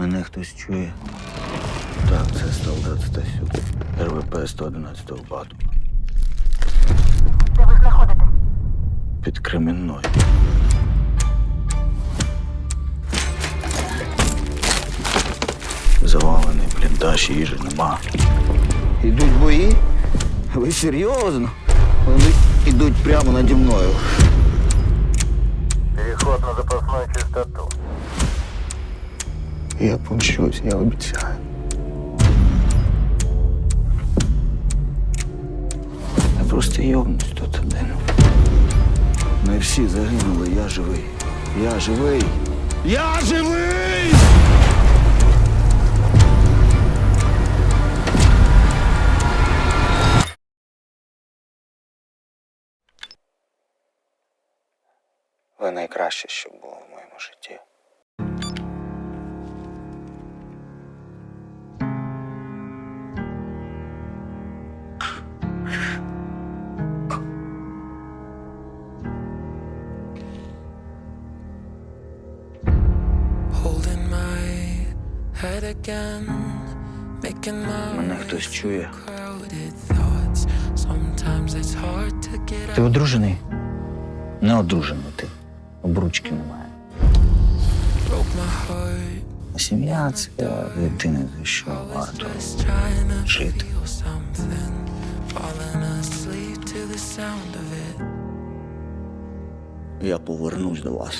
Мене хтось чує. Так, це солдат Стасюк. РВП 111 бату. Де ви знаходитесь? Під Кремінною. Завалений бліндаж, їжі нема. Ідуть бої? Ви серйозно? Вони йдуть прямо наді мною. Переход на запасную частоту. Я помщусь, я обіцяю. Я просто йовнусь тут один. Ми всі загинули, я живий. Я живий. Я живий! Ви найкраще, що було в моєму житті. Мене хтось чує. Ти одружений? Не одружений ти. Обручки немає. Сім'я це єдине, за що варто. жити. Я повернусь до вас.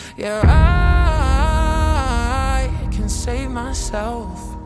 can save myself.